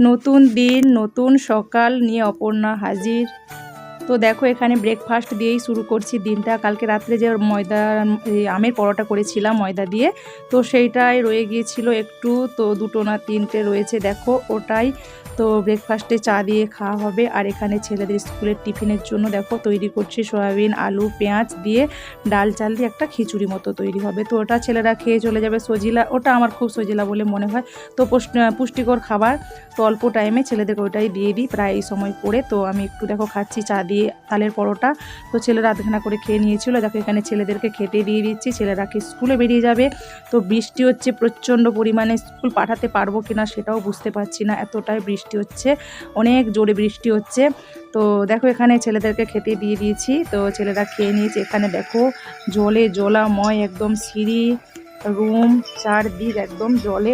নতুন দিন নতুন সকাল নিয়ে অপর্ণা হাজির। তো দেখো, এখানে ব্রেকফাস্ট দিয়েই শুরু করছি দিনটা। কালকে রাত্রে যে ময়দা আমের পরোটা করেছিলাম ময়দা দিয়ে, তো সেইটাই রয়ে গিয়েছিল একটু। তো দুটো না তিনটে রয়েছে, দেখো ওটাই। তো ব্রেকফাস্টে চা দিয়ে খাওয়া হবে। আর এখানে ছেলেদের স্কুলের টিফিনের জন্য দেখো, তৈরি করছি সয়াবিন, আলু, পেঁয়াজ দিয়ে ডাল চাল দিয়ে একটা খিচুড়ি মতো তৈরি হবে। তো ওটা ছেলেরা খেয়ে চলে যাবে সজিলা, ওটা আমার খুব সজিলা বলে মনে হয়। তো পুষ্ট- পুষ্টিকর খাবার। তো অল্প টাইমে ছেলেদেরকে ওইটাই দিয়ে দিই, প্রায় এই সময় করে। তো আমি একটু দেখো খাচ্ছি, চা দিয়ে তালের পরোটা। তো ছেলেরা আধখানা করে খেয়ে নিয়েছিল। দেখো এখানে ছেলেদেরকে খেতে দিয়ে দিচ্ছি। ছেলেরা কি স্কুলে বেরিয়ে যাবে। তো বৃষ্টি হচ্ছে প্রচণ্ড পরিমাণে। স্কুল পাঠাতে পারব কিনা সেটাও বুঝতে পারছি না। এতটাই বৃষ্টি হচ্ছে। অনেক জোরে বৃষ্টি হচ্ছে। তো দেখো এখানে ছেলেদেরকে খেতে দিয়ে দিয়েছি। তো ছেলেরা খেয়ে নিয়েছে। এখানে দেখো জলে জলাময় একদম সিঁড়ি, রুম, চারদিক একদম জলে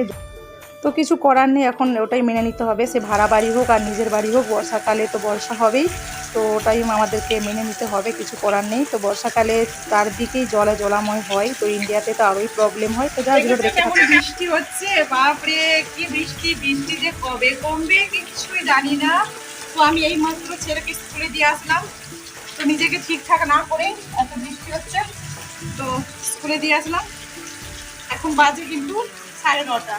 তো কিছু করার নেই এখন ওটাই মেনে নিতে হবে। সে ভাড়া বাড়ি হোক আর নিজের বাড়ি হোক বর্ষাকালে তো বর্ষা হবেই। তো ওটাই আমাদেরকে মেনে নিতে হবে কিছু করার নেই। তো বর্ষাকালে চারদিকেই জলে জলাময় হয়। তো ইন্ডিয়াতে তো আরোই প্রবলেম হয়। তো যাই ভিডিও দেখতে কেমন বৃষ্টি হচ্ছে বাপরে কি বৃষ্টি বৃষ্টি যে কবে কমবে কিছুই জানি না। তো আমি এই মাত্র ছেলেকে স্কুলে দিয়ে আসলাম। তো নিজেকে ঠিকঠাক না করে এত বৃষ্টি হচ্ছে। তো স্কুলে দিয়ে আসলাম। এখন বাজে কিন্তু সাড়ে নটা।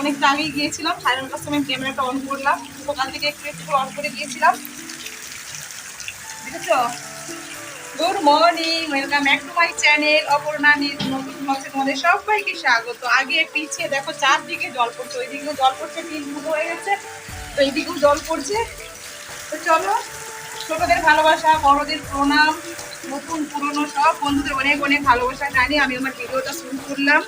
অনেকটা আগেই গিয়েছিলাম, সাড়ে নটার সময় ক্যামেরাটা অন করলাম সকাল থেকে একটু একটু অন করে গিয়েছিলাম দেখেছ? Good morning welcome back to my channel Aparna নিজ নতুন ব্লগে তোমাদের সবাইকে স্বাগত। আগে পিছিয়ে দেখো চারদিকে জল পড়ছে, ওইদিকেও জল পড়ছে, তিন ফুটো হয়ে গেছে, তো এইদিকেও জল পড়ছে। তো চলো, ছোটদের ভালোবাসা, বড়দের প্রণাম, নতুন পুরনো সব বন্ধুদের অনেক অনেক ভালোবাসা জানি, আমি আমার ভিডিওটা শুরু করলাম।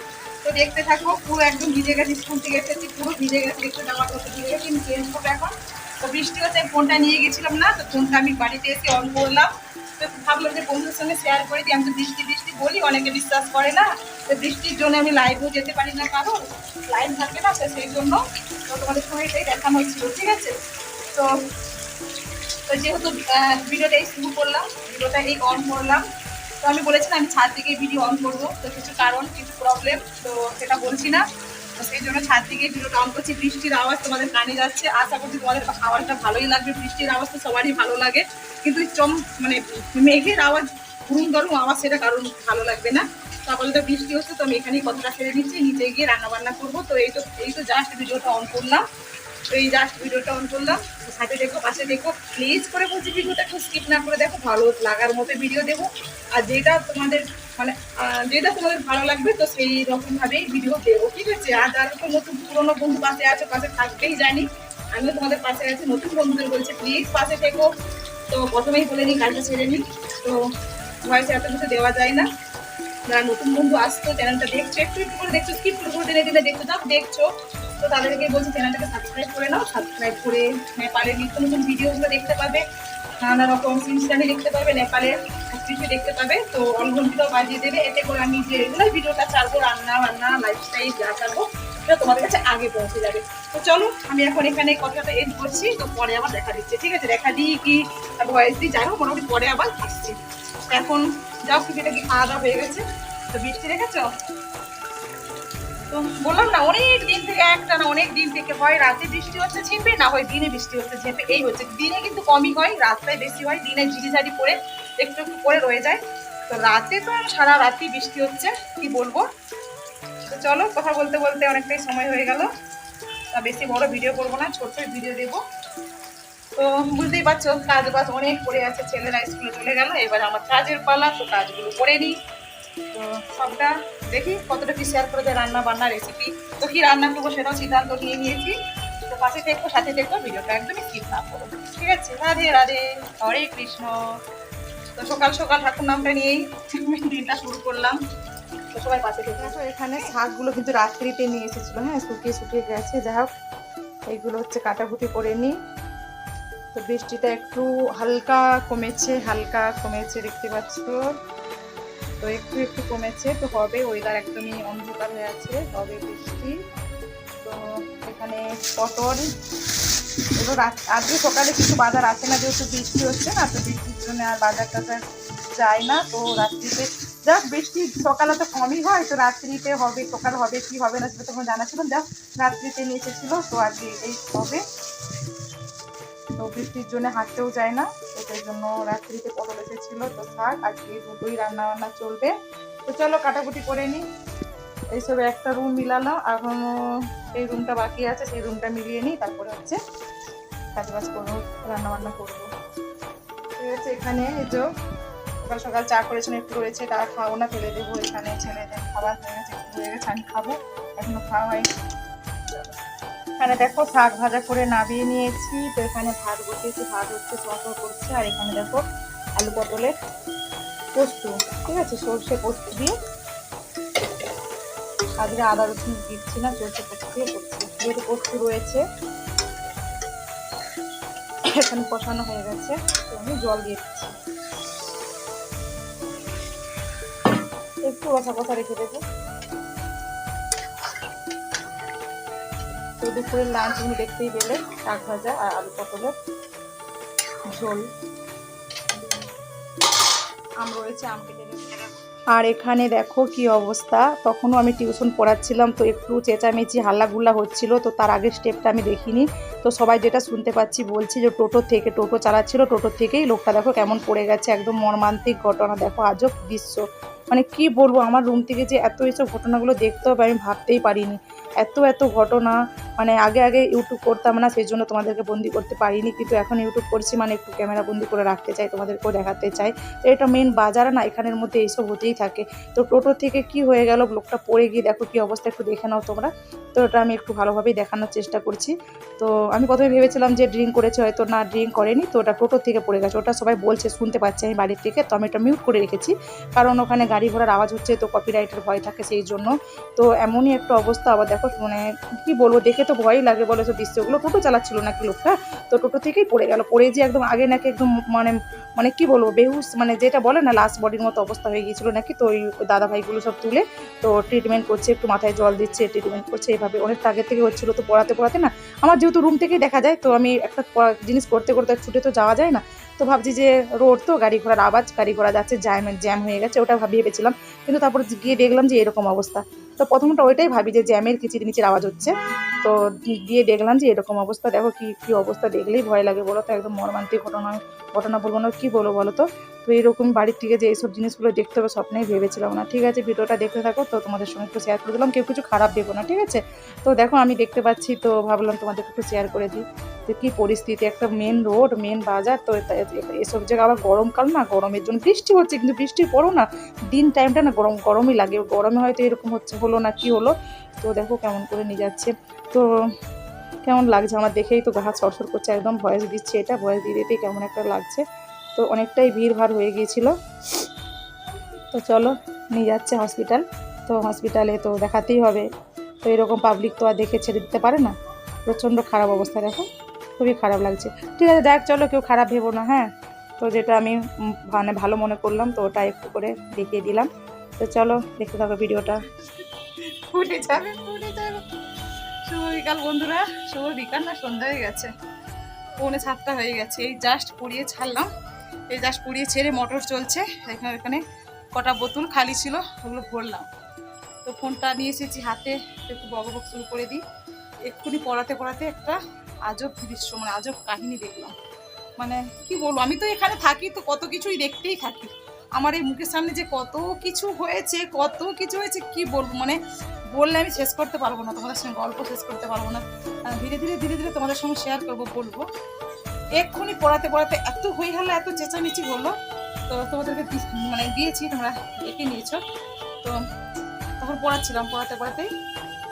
তো দেখতে থাকব পুরো একদম ভিজে গেছে, স্কুল থেকে এসেছি, পুরো ভিজে গেছে দেখতে জামা কত ভিজে গেছে আমি চেঞ্জ করব এখন। তো বৃষ্টি হচ্ছে ফোনটা নিয়ে গেছিলাম না, তো ফোনটা আমি বাড়িতে এসে অন করলাম। তো ভাবলাম যে বন্ধুদের সঙ্গে শেয়ার করে দিই, আমি তো বৃষ্টি বৃষ্টি বলি, অনেকে বিশ্বাস করে না, তো বৃষ্টির জন্য আমি লাইভও যেতে পারি না কারণ লাইভ থাকে না, তো সেই জন্য তো তোমাদের সঙ্গে এটাই দেখানো হয়েছিল, ঠিক আছে? তো তো যেহেতু ভিডিওটা এই শুরু করলাম ভিডিওটা এই অন করলাম তো আমি বলেছিলাম, আমি ছাদ থেকে ভিডিও অন করব। তো কিছু কারণ, কিছু প্রবলেম তো সেটা বলছি না। তো সেই জন্য ছাদ থেকে ভিডিওটা অন করছি। বৃষ্টির আওয়াজ তোমাদের কানে যাচ্ছে। আশা করছি তোমাদের আওয়াজটা ভালোই লাগবে। বৃষ্টির আওয়াজ তো সবারই ভালো লাগে। কিন্তু চম মানে মেঘের আওয়াজ ঘুরুম দরুম আওয়াজ, সেটা কারণ ভালো লাগবে না। তারপরে তো বৃষ্টি হচ্ছে, তো আমি এখানেই কথাটা ফেলে দিচ্ছি নিচে গিয়ে রান্না বান্না করব। তো এই তো এই তো জাস্ট ভিডিওটা অন করলাম। এই জাস্ট ভিডিওটা অন করলাম। সাথে দেখো, পাশে দেখো প্লিজ করে বলছি ভিডিওটা একটু স্কিপ না করে দেখো, ভালো লাগার মতো ভিডিও দেবো। আর যেটা তোমাদের মানে যেটা তোমাদের ভালো লাগবে, তো সেই রকম ভাবেই ভিডিও দেবো, ঠিক আছে? আর যারা তো নতুন, পুরোনো বন্ধু পাশে আছে, পাশে থাকবেই জানি, আমিও তোমাদের পাশে আছি, নতুন বন্ধুদের বলছি প্লিজ পাশে থেকো। তো প্রথমেই বলে নিই, কাজটা ছেড়ে নিই। তো ভয়েসে এত কিছু দেওয়া যায় না। যারা নতুন বন্ধু আসতো চ্যানেলটা দেখছ, একটু একটু করে দেখছ স্কিপ করে করে দিলে দিলে দেখছ দেখছ। তো তাদেরকে বলছি, চ্যানেলটাকে সাবস্ক্রাইব করে নাও। সাবস্ক্রাইব করে নেপালের নিত্য নতুন ভিডিওগুলো দেখতে পাবে। নানা রকম সিনস্টানি দেখতে পাবে, নেপালের সব কিছু দেখতে পাবে। তো অলঘন্টিটাও বাজিয়ে দেবে। এতে করে আমি যে রেগুলার ভিডিওটা ছাড়বো, রান্না বান্না লাইফস্টাইল যা ছাড়বো, সেটা তোমাদের কাছে আগে পৌঁছে যাবে। তো চলো, আমি এখন এখানে কথাটা এড করছি। তো পরে আবার দেখা দিচ্ছে। ঠিক আছে? দেখা দিই কি ভয়েস দিই। যাই হোক, মোটামুটি পরে আবার আসছি। এখন যাও টিভিটা কি খাওয়া দাওয়া হয়ে গেছে। তো বৃষ্টি রেখেছো তো বললাম না, অনেক দিন থেকে একটা না অনেক দিন থেকে হয়, রাতে বৃষ্টি হচ্ছে ঝেপে না হয় দিনে বৃষ্টি হচ্ছে ঝেপে এই হচ্ছে। দিনে কিন্তু কমই হয় রাস্তায় বেশি হয়, দিনে ঝিরিঝারি পড়ে একটু একটু করে রয়ে যায়। তো রাতে তো সারা রাতি বৃষ্টি হচ্ছে, কি বলব? তো চলো, কথা বলতে বলতে অনেকটাই সময় হয়ে গেল। তা বেশি বড় ভিডিও করব না, ছোট্ট ভিডিও দেবো। তো বুঝতেই পারছ, কাজ বাজ অনেক পড়ে আছে, ছেলেরা স্কুলে চলে গেল, এবার আমার কাজের পালা, তো কাজগুলো করে নিই। তো সবটা দেখি কতটা কি শেয়ার করে দেয় রান্না বান্না রেসিপি তো কি রান্না করব সেটাও সিদ্ধান্ত নিয়ে নিয়েছি। তো পাশে দেখব সাথে দেখব ভিডিওটা একদমই স্কিপ না করব ঠিক আছে, রাধে রাধে, হরে কৃষ্ণ। তো সকাল সকাল ঠাকুর নামটা নিয়েই দিনটা শুরু করলাম। তো সবাই পাশে দেখো দেখো, এখানে শাকগুলো কিন্তু রাত্রিতে নিয়ে এসেছিল হ্যাঁ শুকিয়ে শুকিয়ে গেছে, যাই হোক। এইগুলো হচ্ছে কাটাকুটি করে নিই। তো বৃষ্টিটা একটু হালকা কমেছে হালকা কমেছে, দেখতে পাচ্ছ। তো একটু একটু কমেছে, তো হবে ওয়েদার একদমই অন্ধকার হয়ে আছে হবে বৃষ্টি। তো এখানে পটল, এগুলো আজকে সকালে কিছু বাজার আসে না, যেহেতু বৃষ্টি হচ্ছে না, তো বৃষ্টির জন্য আর বাজার টাজার যায় না, তো রাত্রিতে যাক, বৃষ্টি সকালে তো কমই হয়, তো রাত্রিতে হবে, সকাল হবে, কি হবে না সেটা তখন জানা ছিল যাক, রাত্রিতে নিয়ে এসেছিল, তো আজকে এই হবে। তো বৃষ্টির জন্য হাঁটতেও যায় না তো সেই জন্য রাত্রিতে পটল এসেছিল, তো শাক আজকে দুটোই রান্না বান্না চলবে। তো চলো কাটাকুটি করে নিই। এইসব একটা রুম মিলালাম এখনও সেই রুমটা বাকি আছে, সেই রুমটা মিলিয়ে নিই, তারপরে হচ্ছে কাজ বাজ করব রান্না বান্না করব। ঠিক আছে এখানে, এই যে সকাল সকাল চা করেছেন, একটু রয়েছে তারা খাব না, ফেলে দেবো এখানে, ছেলেদের খাবার হয়ে গেছে, একটু হয়ে গেছে, আমি খাব। এখনও খাওয়া হয়নি। এখানে দেখো শাক ভাজা করে নামিয়ে নিয়েছি। তো এখানে ভাত বসিয়েছি, ভাত হচ্ছে সস করছে, আর এখানে দেখো আলু পটলের পোস্ত, ঠিক আছে? সর্ষে পোস্ত দিয়ে আজকে আদা রসুন দিচ্ছি না, সর্ষে পোস্ত দিয়ে করছি। যেহেতু পোস্ত রয়েছে, এখানে কষানো হয়ে গেছে, তো আমি জল দিয়ে দিচ্ছি। একটু কষা কষা রেখে দেবো। তো দুপুরের লাঞ্চ তুমি দেখতেই পেলে শাক ভাজা আর আলু পটলের ঝোল। আম রয়েছে, আম কেটে আর এখানে দেখো কি অবস্থা, তখনও আমি টিউশন পড়াচ্ছিলাম, তো একটু চেঁচামেচি, হাল্লাগুল্লা হচ্ছিল, তো তার আগের স্টেপটা আমি দেখিনি। তো সবাই যেটা শুনতে পাচ্ছি বলছি যে টোটো থেকে টোটো চালাচ্ছিল, টোটো থেকেই লোকটা দেখো কেমন পড়ে গেছে, একদম মর্মান্তিক ঘটনা, দেখো আজব দৃশ্য। মানে কি বলব, আমার রুম থেকে যে এত এইসব ঘটনাগুলো দেখতে হবে আমি ভাবতেই পারিনি। এত এত ঘটনা মানে আগে আগে ইউটিউব করতাম না সেই জন্য তোমাদেরকে বন্দি করতে পারিনি। কিন্তু এখন ইউটিউব করছি মানে একটু ক্যামেরা বন্দি করে রাখতে চাই, তোমাদেরকেও দেখাতে চাই। তো এটা মেন বাজার না, এখানের মধ্যে এইসব হতেই থাকে। তো টোটো থেকে কি হয়ে গেল লোকটা পড়ে গিয়ে দেখো কি অবস্থা, একটু দেখে নাও তোমরা। তো ওটা আমি একটু ভালোভাবেই দেখানোর চেষ্টা করছি। তো আমি প্রথমে ভেবেছিলাম যে ড্রিঙ্ক করেছে, হয়তো না ড্রিঙ্ক করেনি, তো ওটা টোটো থেকে পড়ে গেছে। ওটা সবাই বলছে, শুনতে পাচ্ছি আমি বাড়ির থেকে। তো আমি এটা মিউট করে রেখেছি। কারণ ওখানে গাড়ি ঘোড়ার আওয়াজ হচ্ছে, তো কপিরাইটের ভয় থাকে সেই জন্য তো এমনই একটা অবস্থা, আবার দেখো মানে কি বলব, দেখে তো ভয়ই লাগে বলে সব দৃশ্যগুলো টোটো চালাচ্ছিল নাকি লোকটা? তো টোটো থেকেই পড়ে গেল। পড়ে যে একদম আগে নাকি একদম মানে মানে কি বলব বেহুস মানে যেটা বলে না লাস্ট বডির মতো অবস্থা হয়ে গিয়েছিল নাকি? তো ওই দাদা ভাইগুলো সব তুলে, তো ট্রিটমেন্ট করছে, একটু মাথায় জল দিচ্ছে ট্রিটমেন্ট করছে এভাবে। অনেকটা আগে থেকে হচ্ছিল তো পড়াতে পড়াতে না। আমার যেহেতু রুম থেকেই দেখা যায়, তো আমি একটা জিনিস করতে করতে ছুটে তো যাওয়া যায় না। তো ভাবছি যে রোড তো, গাড়ি ঘোড়ার আওয়াজ, গাড়ি ঘোড়া যাচ্ছে জ্যাম জ্যাম হয়ে গেছে, ওটা ভাবি ভেবেছিলাম। কিন্তু তারপর গিয়ে দেখলাম যে এরকম অবস্থা। তো প্রথমটা ওইটাই ভাবি যে জ্যামের কিচির নিচের আওয়াজ হচ্ছে। তো গিয়ে দেখলাম যে এরকম অবস্থা, দেখো কি কি অবস্থা, দেখলেই ভয় লাগে বলো তো, একদম মর্মান্তিক ঘটনা ঘটনা বলব না, কী বলব বলো তো? তো এরকম বাড়ির থেকে যে এইসব জিনিসগুলো দেখতে হবে স্বপ্নেই ভেবেছিলাম না। ঠিক আছে, ভিডিওটা দেখতে থাকো, তো তোমাদের সঙ্গে একটু শেয়ার করে দিলাম। কেউ কিছু খারাপ দেবো না, ঠিক আছে? তো দেখো, আমি দেখতে পাচ্ছি, তো ভাবলাম তোমাদের একটু শেয়ার করে দিই। তো কী পরিস্থিতি, একটা মেন রোড মেন বাজার, তো এসব জায়গা আবার গরমকাল না? গরমের জন্য বৃষ্টি হচ্ছে, কিন্তু বৃষ্টির পরও না, দিন টাইমটা না গরম, গরমই লাগে। গরমে হয়তো এরকম হচ্ছে, হলো না, কি হলো? তো দেখো কেমন করে নিয়ে যাচ্ছে। তো কেমন লাগছে? আমার দেখেই তো গা হাত সরসর করছে, একদম ভয়েস দিচ্ছে এটা, ভয়েস দিয়ে দিতেই কেমন একটা লাগছে। তো অনেকটাই ভিড় ভাড় হয়ে গিয়েছিল। তো চলো, নিয়ে যাচ্ছে হসপিটাল তো হসপিটালে তো দেখাতেই হবে। তো এরকম পাবলিক তো আর দেখে ছেড়ে দিতে পারে না। প্রচণ্ড খারাপ অবস্থা, দেখো। খুবই খারাপ লাগছে। ঠিক আছে, দেখ, চলো, কেউ খারাপ ভেবো না হ্যাঁ? তো যেটা আমি মানে ভালো মনে করলাম, তো ওটা একটু করে দেখিয়ে দিলাম। তো চলো, দেখতে থাকো ভিডিওটা। ভুলে যাবে ভুলে যাবে। শুভ বিকাল, বন্ধুরা। শুভ বিকাল, না, সন্ধ্যা হয়ে গেছে। পৌনে সাতটা হয়ে গেছে। এই জাস্ট পুড়িয়ে ছাড়লাম। এই জাস্ট পুড়িয়ে ছেড়ে মোটর চলছে। এখানে এখানে কটা বোতল খালি ছিল, ওগুলো ভরলাম। তো ফোনটা নিয়ে এসেছি হাতে, একটু বক বক শুরু করে দিই। এক্ষুনি পড়াতে পড়াতে একটা আজব দৃশ্য মানে আজব কাহিনী দেখলাম। মানে কি বলব, আমি তো এখানে থাকি, তো কত কিছুই দেখতেই থাকি। আমার এই মুখের সামনে যে কত কিছু হয়েছে, কত কিছু হয়েছে, কি বলব? মানে বললে আমি শেষ করতে পারব না, তোমাদের সঙ্গে গল্প শেষ করতে পারব না। ধীরে ধীরে ধীরে ধীরে তোমাদের সঙ্গে শেয়ার করব, বলব। এক্ষুনি পড়াতে পড়াতে এত হই হলো এত চেঁচামেচি হলো। তো তোমাদেরকে মানে দিয়েছি, তোমরা দেখে নিয়েছো। তো তখন পড়াচ্ছিলাম, পড়াতে পড়াতেই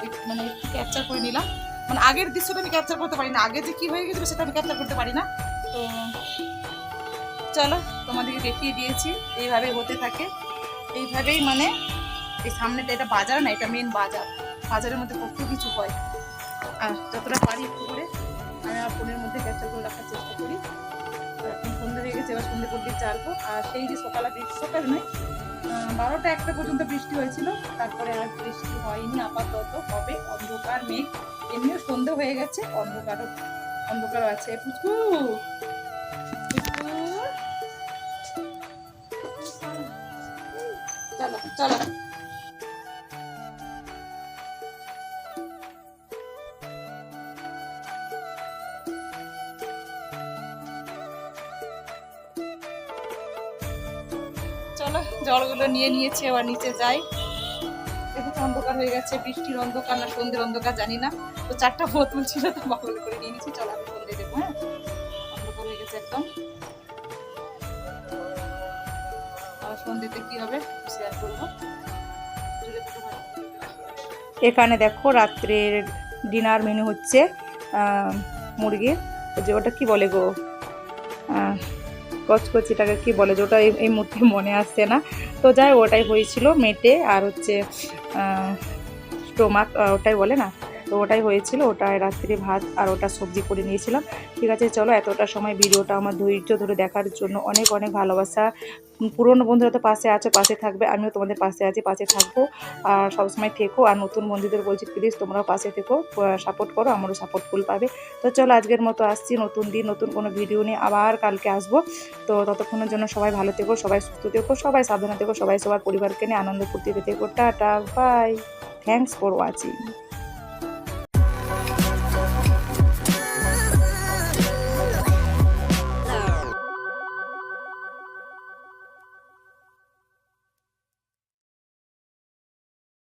এক- মানে ক্যাপচার করে নিলাম। মানে আগের দৃশ্যটা আমি ক্যাপচার করতে পারি না। আগে যে কী হয়ে গেছিল সেটা আমি ক্যাপচার করতে পারি না। তো চলো, তোমাদেরকে দেখিয়ে দিয়েছি। এইভাবে হতে থাকে। এইভাবেই মানে এই সামনেটা, এটা বাজার না, এটা মেন বাজার। বাজারের মধ্যে কত কিছু হয়। আর যতটা পারি একটু করে আমার ফোনের মধ্যে ক্যাপচার করে রাখার চেষ্টা করি। তো এখন সন্ধ্যে হয়ে গেছে, এবার সন্ধ্যে করতে চারবো আর সেই যে সকালে সকাল নয় বারোটা একটা পর্যন্ত বৃষ্টি হয়েছিল। তারপরে আর বৃষ্টি হয়নি, আপাতত হবে অন্ধকার মেঘ। এমনিও সন্ধ্যে হয়ে গেছে, অন্ধকারও অন্ধকারও আছে। পুচকু! চলো চলো। চলো জলগুলো নিয়ে নিয়েছে এবার নিচে যাই। দেখো অন্ধকার হয়ে গেছে, বৃষ্টির অন্ধকার না সন্ধ্যের অন্ধকার জানি না। তো চারটা বোতল ছিল, তো ভালো করে নিয়ে নিয়েছি। চলো, আমি সন্ধ্যে দেবো হ্যাঁ? অন্ধকার হয়ে গেছে একদম। কি হবে শেয়ার। এখানে দেখো, রাত্রের ডিনার মেনু হচ্ছে মুরগির যে ওটা কি বলে গো? কচকচিটাকে কি বলে যে ওটা এই মুহূর্তে মনে আসছে না। তো যাই ওটাই হয়েছিল, মেটে আর হচ্ছে স্টোমাক ওটাই বলে না তো ওটাই হয়েছিল। ওটা রাত্রি ভাত আর ওটা সবজি করে নিয়েছিলাম। ঠিক আছে, চলো এতটা সময় ভিডিওটা আমার ধৈর্য ধরে দেখার জন্য অনেক অনেক ভালোবাসা। পুরনো বন্ধুরা তো পাশে আছে, পাশে থাকবে। আমিও তোমাদের পাশে আছি, পাশে থাকব। আর সবসময় থেকো। আর নতুন বন্ধুদের বলছি প্লিজ তোমরাও পাশে থেকো। সাপোর্ট করো, আমারও সাপোর্ট ফুল পাবে। তো চলো আজকের মতো আসছি নতুন দিন, নতুন কোনো ভিডিও নিয়ে আবার কালকে আসব। তো ততক্ষণের জন্য সবাই ভালো থেকো, সবাই সুস্থ থেকো, সবাই সাবধানে থেকো, সবাই সবার পরিবারকে নিয়ে আনন্দ ফুর্তিতে থেকো। Tata bye thanks for watching